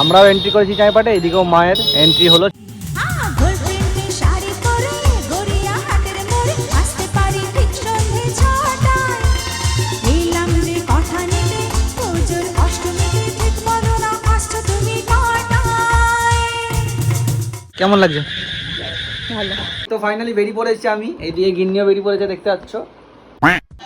আমরাও এন্ট্রি করেছি চাইপাটে এদিকেও মায়ের এন্ট্রি হলো। গোল্ডেন শাড়ি পরে গড়িয়া হাতের মোড়ে আসতে পারি ঠিক সন্ধে ছটায়। এলাম রে কথা নিতে পুজোর অষ্টমীতে ঠিক বলো না আসছো তুমি কটায় কেমন লাগছে? তো ফাইনালি বেরিয়ে পড়েছি আমি এইদিকে গিন্নিও বেরিয়ে পড়েছে দেখতে পাচ্ছ।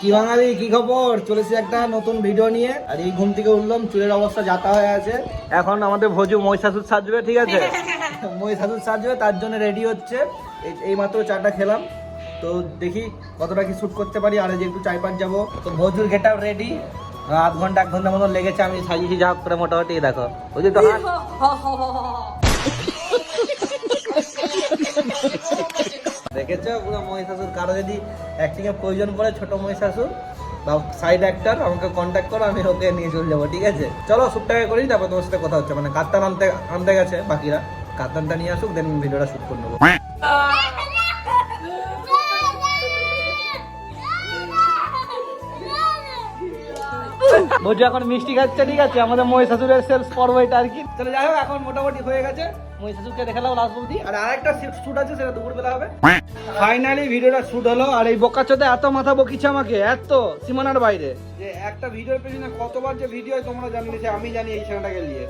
কি বাঙালি কি খবর? চলেছে একটা নতুন ভিডিও নিয়ে। আর এই ঘুম থেকে উঠলাম চুলের অবস্থা যাতা হয়ে আছে। এখন আমাদের ভোজু মহিষাসুর সাজবে ঠিক আছে? শাশুর সাজবে তার জন্য রেডি হচ্ছে। এই- মাত্র চাটা খেলাম। তো দেখি কতটা কি শ্যুট করতে পারি। আর একটু চাই পাট যাব। তো ভজুর গেট রেডি আধ ঘণ্টা এক ঘণ্টা মতন লেগেছে আমি সাজিয়েছি যা করে মোটামুটি দেখো। ওই যে তো হাত? দেখেছ? পুরো মহিষাসুর। কারও যদি অ্যাক্টিং এর প্রয়োজন পড়ে ছোট মহিষাসুর বা সাইড অ্যাক্টর আমাকে কন্ট্যাক্ট করো আমি ওকে নিয়ে চলে যাব ঠিক আছে? চলো শ্যুটটাকে করি তারপর তোমার সাথে কথা হচ্ছে। মানে কাতান আনতে আনতে গেছে বাকিরা। কাতানটা নিয়ে আসুক দেন ভিডিওটা শ্যুট করে নেব। ভোজু এখন মিষ্টি খাচ্ছে ঠিক আছে? আমাদের মহিষাসুরের সেলস পর্ব এটা আর কি। চলে যাই হোক এখন মোটামুটি হয়ে গেছে। মহিষাসুরকে দেখালাম লাস্ট অবধি। আর আরেকটা শ্যুট আছে সেটা দুপুরবেলা হবে। ফাইনালি ভিডিওটা শুট হলো আর এই বোকাচোদে এত মাথা বকিছে আমাকে এত সীমানার বাইরে। যে একটা ভিডিওর পেছনে কতবার যে ভিডিও হয় তোমরা জানলে যে আমি জানি এই চ্যানেলটাকে নিয়ে।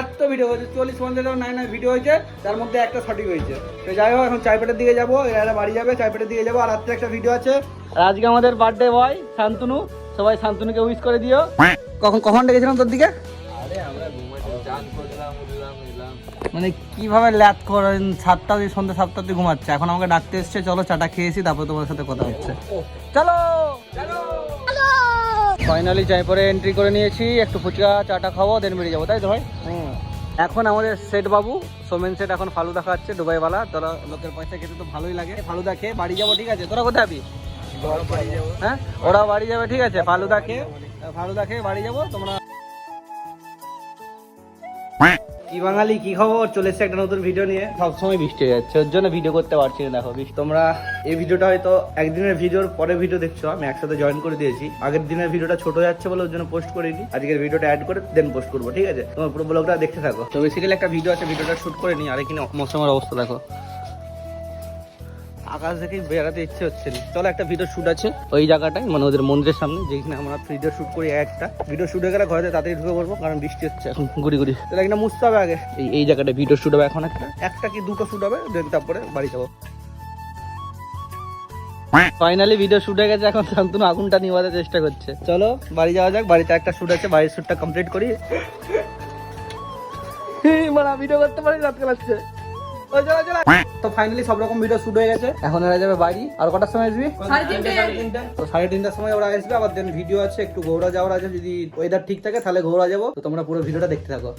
এত ভিডিও হয়েছে চল্লিশ পঞ্চাশ নাই নাই ভিডিও হয়েছে তার মধ্যে একটা সঠিক হয়েছে। তো যাই হোক এখন চাইপেটের দিকে যাব এরা বাড়ি যাবে চাইপেটের দিকে যাব আর রাত্রে একটা ভিডিও আছে। আর আজকে আমাদের বার্থডে বয় শান্তনু সবাই শান্তনুকে উইশ করে দিও। কখন কখন ডেকেছিলাম তোর দিকে? মানে কীভাবে ল্যাত করেন? সাতটা দিয়ে সন্ধ্যে সাতটাতে ঘুমাচ্ছে। এখন আমাকে ডাকতে এসছে চলো চাটা খেয়েছি তারপর তোমার সাথে কথা হচ্ছে। চলো ফাইনালি জয়পুরে এন্ট্রি করে নিয়েছি একটু ফুচকা চাটা খাব দেন বেরিয়ে যাব তাই তো ভাই? এখন আমাদের সেট বাবু সোমেন সেট এখন ফালুদা খাচ্ছে দুবাইওয়ালা। তোরা লোকের পয়সা খেতে তো ভালোই লাগে। ফালুদা খেয়ে বাড়ি যাব ঠিক আছে? তোরা কোথায় যাবি। হ্যাঁ? ওরা বাড়ি যাবে ঠিক আছে? ফালুদা খেয়ে ফালুদা খেয়ে বাড়ি যাব তোমরা কি বাঙালি কি খবর? চলে এসছে একটা নতুন ভিডিও নিয়ে। সবসময় বৃষ্টি হয়ে যাচ্ছে ওর জন্য ভিডিও করতে পারছি না দেখো তোমরা এই ভিডিওটা হয়তো একদিনের ভিডিওর পরে ভিডিও দেখছ। আমি একসাথে জয়েন করে দিয়েছি। আগের দিনের ভিডিওটা ছোট যাচ্ছে বলে ওর জন্য পোস্ট করিনি। আজকের ভিডিওটা অ্যাড করে দেন পোস্ট করব ঠিক আছে? তোমার পুরো ব্লগটা দেখতে থাকো। তো বেসিক্যালি একটা ভিডিও আছে ভিডিওটা শুট করে নিই আর এখানে মৌসুমের অবস্থা দেখো। আকাশ দেখেই বেড়াতে ইচ্ছে হচ্ছে চলো একটা ভিডিও শুট আছে ওই জায়গাটায় মানে ওদের মন্দিরের সামনে, যেখানে আমরা ভিডিও শুট করি একটা। ভিডিও শুট হয়ে গেলে ঘরে তাড়াতাড়ি ঢুকে পড়ব, কারণ বৃষ্টি হচ্ছে এখন গুড়ি গুড়ি তাহলে এখানে মুছতে হবে আগে। এই এই জায়গাটা ভিডিও শুট হবে এখন একটা। একটা কি দুটো শুট হবে দেন তারপরে বাড়ি যাব। ফাইনালি ভিডিও শুট হয়ে গেছে, এখন শান্তনু আগুনটা নিভাতে চেষ্টা করছে। চলো, বাড়ি যাওয়া যাক, বাড়িতে একটা শুট আছে, বাড়ির শুটটা কমপ্লিট করি। মানে ভিডিও করতে পারি রাত কালাচ্ছে তো ফাইনালি সব রকম ভিডিও শুট হয়ে গেছে। এখন এরা যাবে বাড়ি। আর কটার সময় আসবি? তো সাড়ে তিনটার সময় ওরা আসবে। আবার দেন ভিডিও আছে একটু ঘোরা যাওয়ার আছে। যদি ওয়েদার ঠিক থাকে তাহলে ঘোরা যাব। তো তোমরা পুরো ভিডিওটা দেখতে থাকো।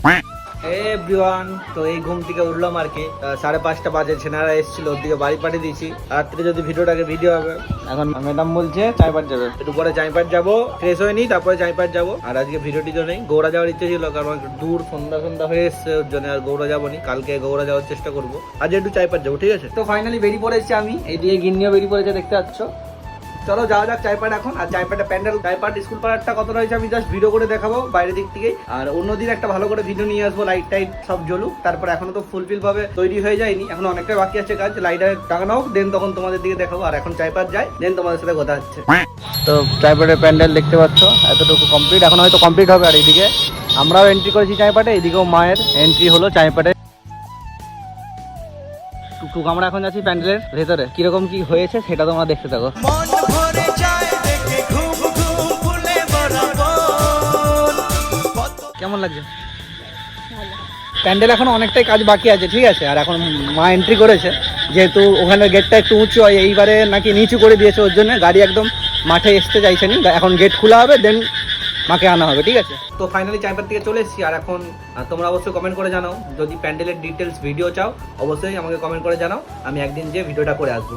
এভরিওয়ান তো এই ঘুম থেকে উঠলাম আর কি। সাড়ে পাঁচটা বাজে ছেনারা এসেছিল ওর দিকে বাড়ি পাঠিয়ে দিয়েছি। রাত্রে যদি ভিডিওটাকে ভিডিও হবে, এখন ম্যাডাম বলছে চাইবার যাবে। একটু পরে চাইপাট যাব ফ্রেশ হয়ে নিই তারপরে চাইপাট যাব। আর আজকে ভিডিওটি তো নেই, গৌড়া যাওয়ার ইচ্ছে ছিল, কারণ দূর সন্ধ্যা সন্ধ্যা হয়ে এসছে, ওর জন্য আর গৌড়া যাব নি। কালকে গৌড়া যাওয়ার চেষ্টা করব। আজ একটু চাইপাট যাব, ঠিক আছে? তো ফাইনালি বেরিয়ে পড়েছি আমি। এইদিকে গিন্নিও বেরিয়ে পড়েছে, দেখতে পাচ্ছ। চলো যাওয়া যাক চাইপাট এখন। আর চাইপাটে প্যান্ডেল চাইপাট স্কুল পাড়ারটা কত রয়েছে আমি জাস্ট ভিডিও করে দেখাবো বাইরের দিক থেকে আর অন্যদিন একটা ভালো করে ভিডিও নিয়ে আসব লাইট টাইট সব জ্বলুক। তারপর এখনও তো ফুলফিল ভাবে তৈরি হয়ে যায়নি। এখন অনেকটাই বাকি আছে কাজ লাইটার টাঙানো হোক দেন তখন তোমাদের দিকে দেখাবো। আর এখন চাইপাট যায় দেন তোমাদের সাথে কথা হচ্ছে। তো চাইপাটের প্যান্ডেল দেখতে পাচ্ছ, এতটুকু কমপ্লিট এখন হয়তো কমপ্লিট হবে আর এইদিকে। আমরাও এন্ট্রি করেছি চাইপাটে এইদিকেও মায়ের এন্ট্রি হলো চাইপাটে টুকটুক আমরা এখন যাচ্ছি প্যান্ডেলের ভেতরে। কীরকম কি হয়েছে সেটা তোমরা দেখতে থাকো। কেমন লাগছে? প্যান্ডেল এখন অনেকটাই কাজ বাকি আছে ঠিক আছে? আর এখন মা এন্ট্রি করেছে। যেহেতু ওখানে গেটটা একটু উঁচু হয় এইবারে নাকি নিচু করে দিয়েছে ওর জন্য। গাড়ি একদম মাঠে আসতে চাইছে নি। এখন গেট খোলা হবে দেন মাকে আনা হবে, ঠিক আছে? তো ফাইনালি চাইপাট থেকে চলে এসেছি, আর এখন তোমরা অবশ্যই কমেন্ট করে জানাও। যদি প্যান্ডেলের ডিটেলস ভিডিও চাও, অবশ্যই আমাকে কমেন্ট করে জানাও। আমি একদিন যে ভিডিওটা করে আসব।